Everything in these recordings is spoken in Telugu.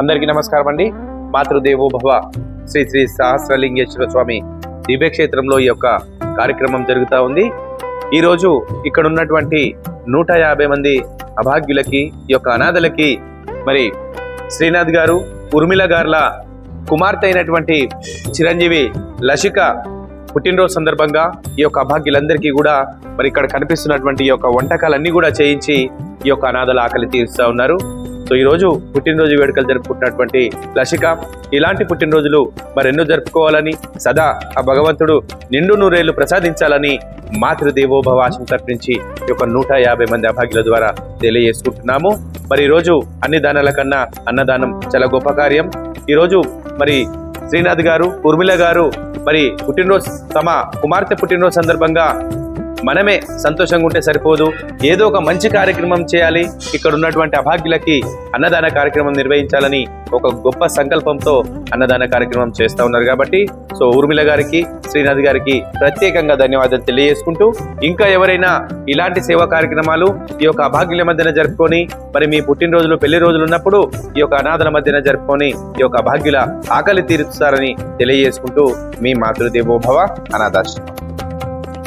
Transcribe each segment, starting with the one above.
అందరికీ నమస్కారం అండి. మాతృదేవో భవ శ్రీ శ్రీ సహస్రలింగేశ్వర స్వామి దివ్యక్షేత్రంలో ఈ యొక్క కార్యక్రమం జరుగుతూ ఉంది. ఈరోజు ఇక్కడ ఉన్నటువంటి నూట యాభై మంది అభాగ్యులకి ఈ యొక్క అనాథలకి మరి శ్రీనాథ్ గారు ఉర్మిళ గార్ల కుమార్తె అయినటువంటి చిరంజీవి లసిక పుట్టినరోజు సందర్భంగా ఈ యొక్క అభాగ్యులందరికీ కూడా మరి ఇక్కడ కనిపిస్తున్నటువంటి ఈ యొక్క వంటకాలన్నీ కూడా చేయించి ఈ యొక్క అనాథల ఆకలి తీరుస్తూ ఉన్నారు. సో ఈరోజు పుట్టినరోజు వేడుకలు జరుపుకుంటున్నటువంటి లసిక ఇలాంటి పుట్టినరోజులు మరెన్నో జరుపుకోవాలని సదా ఆ భగవంతుడు నిండు నూరేళ్ళు ప్రసాదించాలని మాతృదేవోభవ ఆశం తరపించి ఒక నూట యాభై మంది అభాగ్యుల ద్వారా తెలియజేసుకుంటున్నాము. మరి ఈరోజు అన్ని దానాల కన్నా అన్నదానం చాలా గొప్ప కార్యం. ఈరోజు మరి శ్రీనాథ్ గారు ఉర్మిళ గారు మరి పుట్టినరోజు తమ కుమార్తె పుట్టినరోజు సందర్భంగా మనమే సంతోషంగా ఉంటే సరిపోదు. ఏదో ఒక మంచి కార్యక్రమం చేయాలి. ఇక్కడ ఉన్నటువంటి అభాగ్యులకి అన్నదాన కార్యక్రమం నిర్వహించాలని ఒక గొప్ప సంకల్పంతో అన్నదాన కార్యక్రమం చేస్తూ ఉన్నారు కాబట్టి సో ఊర్మిళ గారికి శ్రీనాథ్ గారికి ప్రత్యేకంగా ధన్యవాదాలు తెలియజేసుకుంటూ ఇంకా ఎవరైనా ఇలాంటి సేవా కార్యక్రమాలు ఈ యొక్క అభాగ్యుల మధ్యన జరుపుకొని మరి మీ పుట్టినరోజులు పెళ్ళి రోజులు ఉన్నప్పుడు ఈ యొక్క అనాథల మధ్యన జరుపుకొని ఈ యొక్క అభాగ్యుల ఆకలి తీరుస్తారని తెలియజేసుకుంటూ మీ మాతృదేవోభవ అనాథాశ్రమం.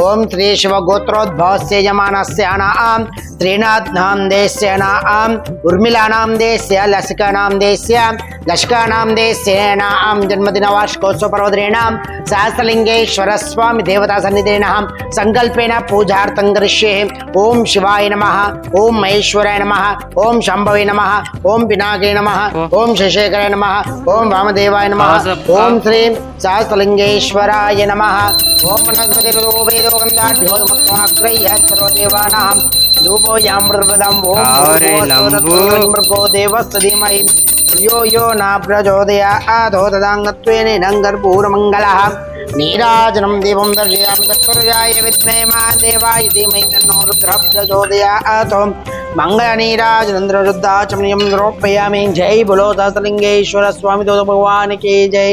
ఓం శ్రీ శివగోత్రోద్భవస్య యమానస్య నాం శ్రీనాథ్నాం దేశ్య నాం ఉర్మిళానాం దేశ్య లసికానాం దేశ్య లసికానాం దేశ్య నాం జన్మదిన వార్షికోత్సవ పర్వదినేనాం సహస్రలింగేశ్వర స్వామి దేవతా సన్నిధిన సంకల్పేన పూజార్థం కరిష్యే ఓం శివాయ నమ ఓం మహేశ్వరాయ నమ ఓం శంభవే నమ ఓం పినాకే నమ ఓం శశేఖరాయ నమ ఓం వామదేవాయ నమ ఓం శ్రీం సహస్రలింగేశ్వరాయ నమ ఓం వనస్పతిర్వేదో ॐ वनस्पतिर्लोभेदोगन्धाढ्योदमुक्तमाग्रह्य यो यो न प्रचोदयाधो नङ्गर्पूरमङ्गलः नीराजनं देवं दर्शयामि धीमहि तन्नो जय बोलो दशलिङ्गेश्वर स्वामी दो भगवान् जय।